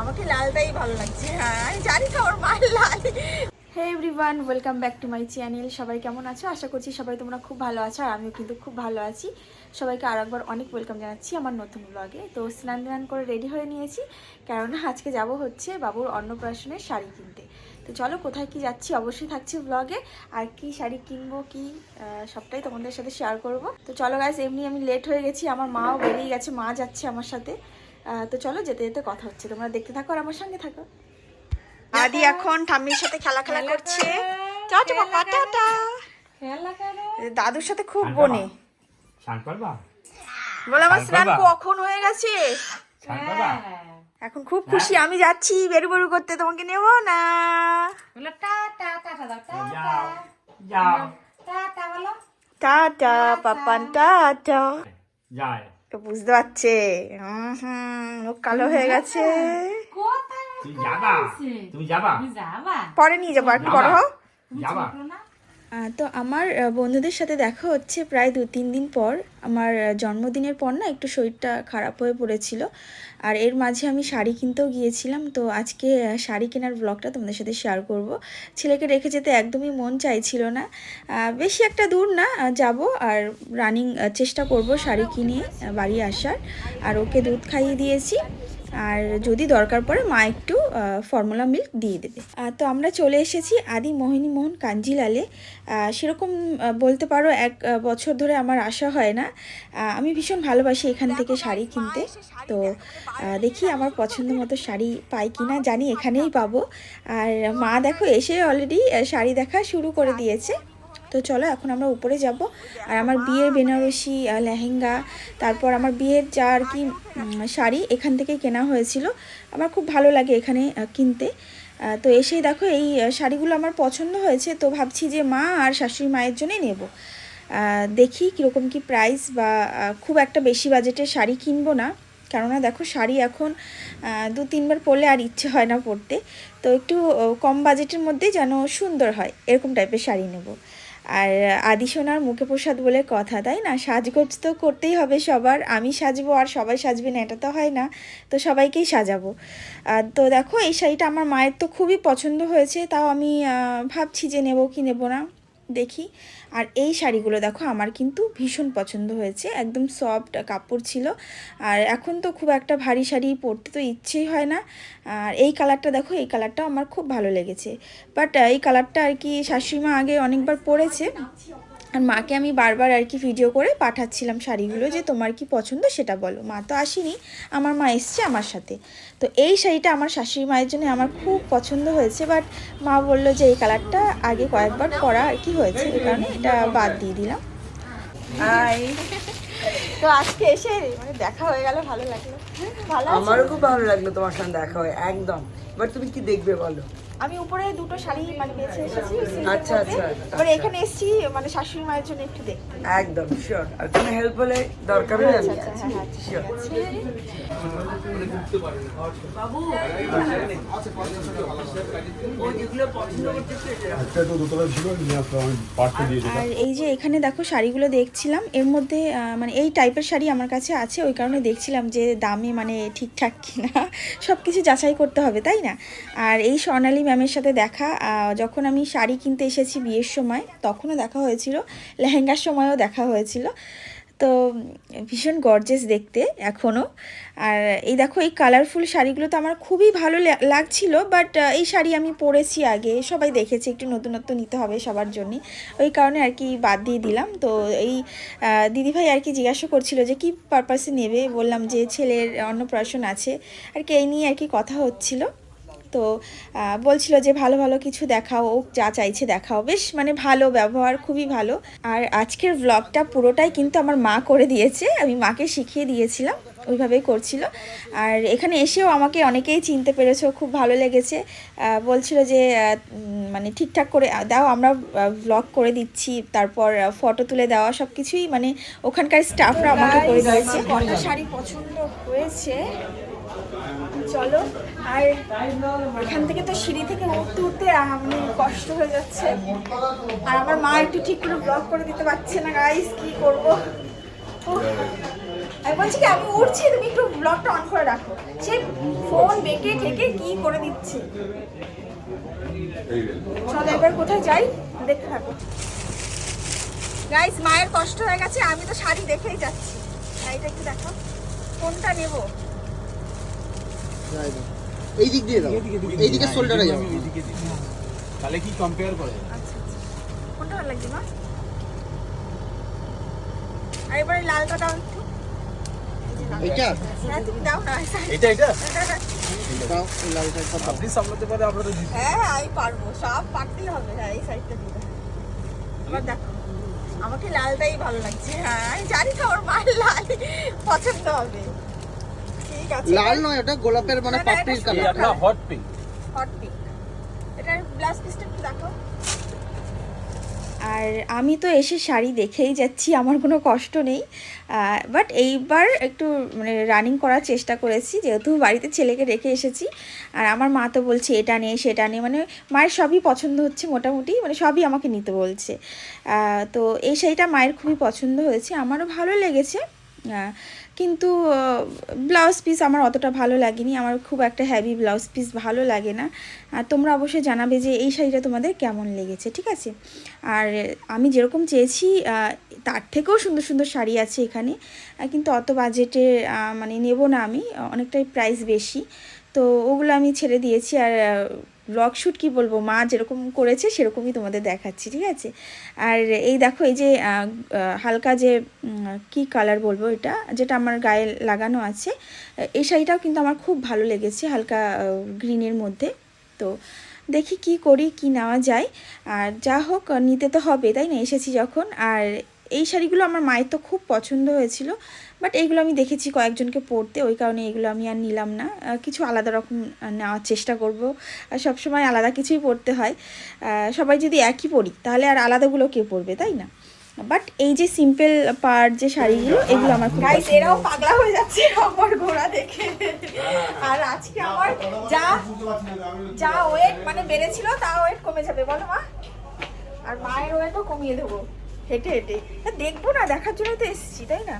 আমাকে লালটাই ভালো লাগছে হ্যাঁ আমি জানি তো আমার মায়ের লাল everyone welcome back to my channel সবাই কেমন আছো? আশা করছি সবাই তোমরা খুব ভালো আছো আর আমিও কিন্তু খুব ভালো আছি। সবাইকে আর একবার অনেক ওয়েলকাম জানাচ্ছি আমার নতুন ব্লগে তো স্নান টান করে রেডি হয়ে নিয়েছি। কেননা আজকে যাব হচ্ছে বাবুর অন্নপ্রাশনের শাড়ি কিনতে। তো চলো কোথায় কি যাচ্ছি? অবশ্যই থাকছি ব্লগে আর কি শাড়ি কিনবো কি সবটাই তোমাদের সাথে শেয়ার করব। তো চলো গাইজ এমনি আমি লেট হয়ে গেছি আমার মাও বেরিয়ে গেছে মা যাচ্ছে আমার সাথে। তো চলো যেতে যেতে কথা হচ্ছে। তোমরা দেখতে থাকো আর আমার সঙ্গে থাকো। আদি এখন ঠাম্মির সাথে খেলা খেলা করছে। দাদুর সাথে খুব বনে। বলে আমার স্নান কখন হয়ে গেছে? এখন খুব খুশি আমি যাচ্ছি বেরু বেরু করতে তোমাকে নেব না? যাও যাও। টাটা পাপান টাটা যায়। তো বুঝতে পারছে। হুম হুম মুখ কালো হয়ে গেছে। তুমি যাবা? তুমি যাবা? পরে নিয়ে যাব একটু বড় হও যাবা? তো আমার বন্ধুদের সাথে দেখা হচ্ছে প্রায় দু তিন দিন পর। আমার জন্মদিনের পর না একটু শরীরটা খারাপ হয়ে পড়েছিল। আর এর মাঝে আমি শাড়ি কিনতেও গিয়েছিলাম। তো আজকে শাড়ি কেনার ব্লগটা তোমাদের সাথে শেয়ার করব। ছেলেকে রেখে যেতে একদমই মন চাইছিল না। বেশি একটা দূর না যাব আর রানিং চেষ্টা করব শাড়ি কিনে বাড়ি আসার। আর ওকে দুধ খাইয়ে দিয়েছি। আর যদি দরকার পড়ে মা একটু ফর্মুলা মিল্ক দিয়ে দেবে। তো আমরা চলে এসেছি আদি মোহিনী মোহন কাঞ্জিলালে। সেরকম বলতে পারো এক বছর ধরে আমার আসা হয় না। আমি ভীষণ ভালোবাসি এখান থেকে শাড়ি কিনতে। তো দেখি আমার পছন্দ মতো শাড়ি পাই কিনা, জানি এখানেই পাবো। আর মা দেখো এসে অলরেডি শাড়ি দেখা শুরু করে দিয়েছে। তো চলো, এখন আমরা উপরে যাব। আর আমার বিয়ের বেনারসি লেহেঙ্গা, তারপর আমার বিয়ের যা আর কি শাড়ি এখান থেকে কেনা হয়েছিল। আমার খুব ভালো লাগে এখানে কিনতে। তো এসেই দেখো, এই শাড়িগুলো আমার পছন্দ হয়েছে। তো ভাবছি যে মা আর শাশুড়ি মায়ের জন্যই নেব। দেখি কীরকম কি প্রাইস বা খুব একটা বেশি বাজেটের শাড়ি কিনবো না। কেননা দেখো, শাড়ি এখন দু, তিনবার পরলে আর ইচ্ছে হয় না পরতে। তো একটু কম বাজেটের মধ্যেই যেন সুন্দর হয়, এরকম টাইপের শাড়ি নেব। আর আদি সোনার মুখে প্রসাদ বলে কথা, তাই না? সাজগোজ তো করতেই হবে সবার। আমি সাজবো আর সবাই সাজবে না, এটা তো হয় না। তো সবাইকেই সাজাবো। তো দেখো, এই শাড়িটা আমার মায়ের তো খুবই পছন্দ হয়েছে, তাও আমি ভাবছি যে নেব কি নেব না। দেখি। আর এই শাড়িগুলো দেখো, আমার কিন্তু ভীষণ পছন্দ হয়েছে। একদম সফট কাপড় ছিল। আর এখন তো খুব একটা ভারী শাড়ি পরতে তো ইচ্ছেই হয় না। আর এই কালারটা দেখো, এই কালারটাও আমার খুব ভালো লেগেছে। বাট এই কালারটা আর কি শাশুড়িমা আগে অনেকবার পরেছে। আর মাকে আমি বারবার আর কি ভিডিও করে পাঠাচ্ছিলাম শাড়িগুলো যে তোমার কি পছন্দ সেটা বলো। মা তো আসেনি আমার মা এসছে আমার সাথে। তো এই শাড়িটা আমার শাশুড়ি মায়ের জন্য আমার খুব পছন্দ হয়েছে বাট মা বলল যে এই কালারটা আগে কয়েকবার পরা আর কি হয়েছে এই কারণে এটা বাদ দিয়ে দিলাম। তো আজকে এসে মানে দেখা হয়ে গেল ভালো লাগল। ভালো? আমারও খুব ভালো লাগল তোমার সঙ্গে দেখা হয়ে একদম। এবার তুমি কি দেখবে বলো? আমি উপরে দুটো শাড়ি মানে বেছে এসেছি আচ্ছা, আচ্ছা, এবারে এখানে এসেছি মানে শাশুড়ি মায়ের জন্য একটু দেখতে। একদম শিওর আর কোনো হেল্প হলে দরকার হলে আমি আচ্ছা, আছি হ্যাঁ, হ্যাঁ, শিওর দিলাম। আর এই যে এখানে দেখো শাড়িগুলো দেখছিলাম এর মধ্যে মানে এই টাইপের শাড়ি আমার কাছে আছে ওই কারণে দেখছিলাম যে দামে মানে ঠিকঠাক কিনা সব কিছু যাচাই করতে হবে তাই না? আর এই স্বর্ণালী ম্যামের সাথে দেখা যখন আমি শাড়ি কিনতে এসেছি বিয়ের সময়, তখনও দেখা হয়েছিল, লেহেঙ্গার সময়ও দেখা হয়েছিল। তো ভীষণ গর্জেস দেখতে এখনও আর এই দেখো, এই কালারফুল শাড়িগুলো তো আমার খুবই ভালো লাগছিল বাট এই শাড়ি আমি পরেছি আগে, সবাই দেখেছি, একটু নতুনত্ব নিতে হবে সবার জন্যই ওই কারণে আর কি বাদ দিয়ে দিলাম। তো এই দিদিভাই আর কি জিজ্ঞাসা করছিল যে, কি পারপাসে নেবে? বললাম যে, ছেলের অন্নপ্রাশন আছে। আর কি এই নিয়ে আর কি কথা হচ্ছিল। তো বলছিল যে ভালো ভালো কিছু দেখাও ও যা চাইছে দেখাও। বেশ মানে ভালো ব্যবহার খুবই ভালো। আর আজকের ব্লগটা পুরোটাই কিন্তু আমার মা করে দিয়েছে আমি মাকে শিখিয়ে দিয়েছিলাম ওইভাবেই করছিল। আর এখানে এসেও আমাকে অনেকেই চিনতে পেরেছ খুব ভালো লেগেছে। বলছিল যে মানে ঠিকঠাক করে দাও আমরা ব্লগ করে দিচ্ছি তারপর ফটো তুলে দেওয়া সব কিছুই মানে ওখানকার স্টাফরা আমাকে করে দিয়েছে। কটা শাড়ি পছন্দ হয়েছে। চলো। আর এখান থেকে তো সিঁড়ি থেকে উঠতে উঠতে আমি কষ্ট হয়ে যাচ্ছে। আর আমার মা একটু ঠিক করে ব্লগ করে দিতে পারছে না গাইস কি করব? আমি বলছি কি, আমি উঠছি, তুমি একটু ব্লগটা অন করে রাখো। সে ফোন বেঁকে ঠেকে কি করে দিচ্ছে? চলো এবার কোথায় যাই, দেখতে থাকো। গাইস মায়ের কষ্ট হয়ে গেছে, আমি তো শাড়ি দেখেই যাচ্ছি। শাড়িটা একটু দেখো কোনটা নেব? এই দিক দিয়ে দাও এই দিকে শোল্ডারে যাও। তাহলে কি কম্পেয়ার করে? আচ্ছা আচ্ছা। কোনটা ভালো লাগছে মা? আর লালটা দাও একটু। এইটা? হ্যাঁ তুমি দাও না। এটা এটা দাও লালটা আপনি সামলাতে পারে আমরা তো হ্যাঁ হ্যাঁ আমি পারব। সব পারতেই হবে। হ্যাঁ এই সাইডটা দেখো। আমাকে লালটাই ভালো লাগছে। হ্যাঁ আমি জানি তো আমার মায়ের লাল পছন্দ হবে। লাল নয় ওটা গোলাপের মানে পাপড়ির এটা কালার আপনার হট পিঙ্ক হট পিঙ্ক এটার ব্লাউজ পিসটা একটু দেখো আর আমি তো এসে শাড়ি দেখেই যাচ্ছি আমার কোনো কষ্ট নেই। বাট এইবার একটু মানে রানিং করার চেষ্টা করেছি যেহেতু বাড়িতে ছেলেকে রেখে এসেছি। আর আমার মা তো বলছে এটা নে সেটা নে। মানে মায়ের সবই পছন্দ হচ্ছে মোটামুটি মানে সবই আমাকে নিতে বলছে। তো এই শাড়িটা মায়ের খুবই পছন্দ হয়েছে আমারও ভালো লেগেছে। কিন্তু ব্লাউজ পিস আমার অতটা ভালো লাগেনি। আমার খুব একটা হ্যাভি ব্লাউজ পিস ভালো লাগে না। আর তোমরা অবশ্যই জানাবে যে এই শাড়িটা তোমাদের কেমন লেগেছে, ঠিক আছে? আর আমি যেরকম চেয়েছি তার থেকেও সুন্দর সুন্দর শাড়ি আছে এখানে। কিন্তু অত বাজেটে মানে নেব না আমি, অনেকটাই প্রাইস বেশি। তো ওগুলো আমি ছেড়ে দিয়েছি। আর ব্লগ শ্যুট কী বলব? মা যেরকম করেছে, সেরকমই তোমাদের দেখাচ্ছি, ঠিক আছে? আর এই দেখো, এই যে হালকা যে কি কালার বলব এটা? যেটা আমার গায়ে লাগানো আছে এই শাড়িটাও কিন্তু আমার খুব ভালো লেগেছে, হালকা গ্রিনের মধ্যে। তো দেখি কি করি, কি নেওয়া যায়। আর যা হোক, নিতে তো হবে, তাই না? এসেছি যখন। আর এই শাড়িগুলো আমার মায়ের তো খুব পছন্দ হয়েছিল বাট এইগুলো আমি দেখেছি কয়েকজনকে পরতে ওই কারণে এগুলো আমি আর নিলাম না। কিছু আলাদা রকম নেওয়ার চেষ্টা করব। আর সবসময় আলাদা কিছুই পরতে হয়। সবাই যদি একই পরি তাহলে আর আলাদাগুলো কে পরবে তাই না? বাট এই যে সিম্পল পার যে শাড়িগুলো এগুলো আমার খুব গাইস এরাও। পাগলা হয়ে যাচ্ছে আমার ঘোড়া দেখে। আর আজকে আমার যা যা ওয়েট মানে বেড়েছিল তা ওয়েট কমে যাবে বলো মা। আর মায়ের ওয়েটও কমিয়ে দেবো। হেঁটে হেঁটে। তা দেখব না দেখার জন্য তো এসেছি তাই না?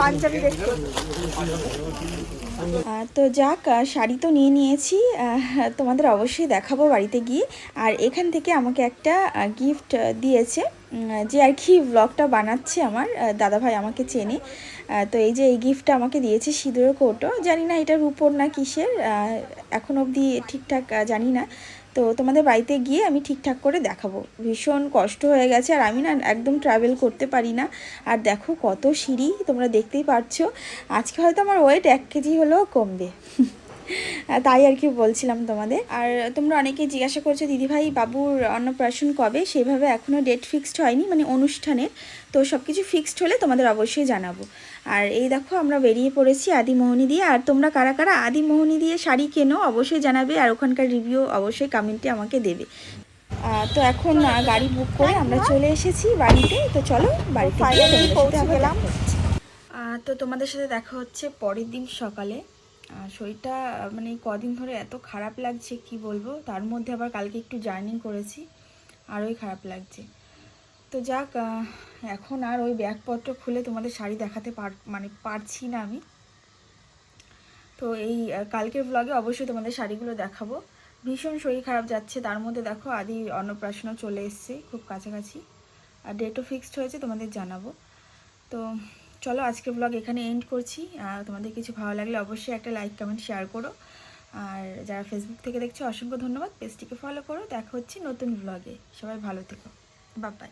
পাঞ্জাবি তো যাক শাড়ি তো নিয়ে নিয়েছি। তোমাদের অবশ্যই দেখাবো বাড়িতে গিয়ে। আর এখান থেকে আমাকে একটা গিফট দিয়েছে। যে আর কি ব্লগটা বানাচ্ছে আমার দাদাভাই আমাকে চেনে। তো এই যে এই গিফটটা আমাকে দিয়েছে সিঁদুরের কৌটো, জানি না এটা উপর না কিসের এখন অবধি ঠিকঠাক জানি না। তো তোমাদের বাড়িতে গিয়ে আমি ঠিকঠাক করে দেখাবো। ভীষণ কষ্ট হয়ে গেছে আর আমি না একদম ট্রাভেল করতে পারি না। আর দেখো কত সিঁড়ি তোমরা দেখতেই পারছ। আজকে হয়তো আমার ওয়েট এক কেজি হলেও কমবে। তাই আর কি বলছিলাম তোমাদের। আর তোমরা অনেকে জিজ্ঞাসা করছ দিদিভাই বাবুর অন্নপ্রাশন কবে? সেভাবে এখনও ডেট ফিক্সড হয়নি মানে অনুষ্ঠানের। তো সব কিছু ফিক্সড হলে তোমাদের অবশ্যই জানাব। আর এই দেখো আমরা বেরিয়ে পড়েছি আদিমোহনী দিয়ে। আর তোমরা কারা কারা আদিমোহনী দিয়ে শাড়ি কেনো অবশ্যই জানাবে। আর ওখানকার রিভিউ অবশ্যই কমেন্টে আমাকে দেবে। তো এখন গাড়ি বুক করে আমরা চলে এসেছি বাড়িতে। তো চলো বাড়িতে গেলাম। তো তোমাদের সাথে দেখা হচ্ছে পরের দিন সকালে। শরীরটা মানে কদিন ধরে এত খারাপ লাগছে, কি বলব? তার মধ্যে আবার কালকে একটু জার্নি করেছি, আরোই খারাপ লাগছে। তো যাক এখন আর ওই ব্যাগপত্র খুলে তোমাদের শাড়ি দেখাতে পার মানে পারছি না আমি। তো এই কালকের ব্লগে অবশ্যই তোমাদের শাড়িগুলো দেখাবো। ভীষণ শরীর খারাপ যাচ্ছে, তার মধ্যে দেখো আদি অন্নপ্রাশনও চলে এসছে, খুব কাছাকাছি। আর ডেটও ফিক্সড হয়েছে, তোমাদের জানাব। তো চলো আজকের ব্লগ এখানে এন্ড করছি। আর তোমাদের কিছু ভালো লাগলে অবশ্যই একটা লাইক কমেন্ট শেয়ার করো। আর যারা ফেসবুক থেকে দেখছ, অসংখ্য ধন্যবাদ। পেজটিকে ফলো করো। দেখা হচ্ছে নতুন ব্লগে সবাই ভালো থেকো। বাই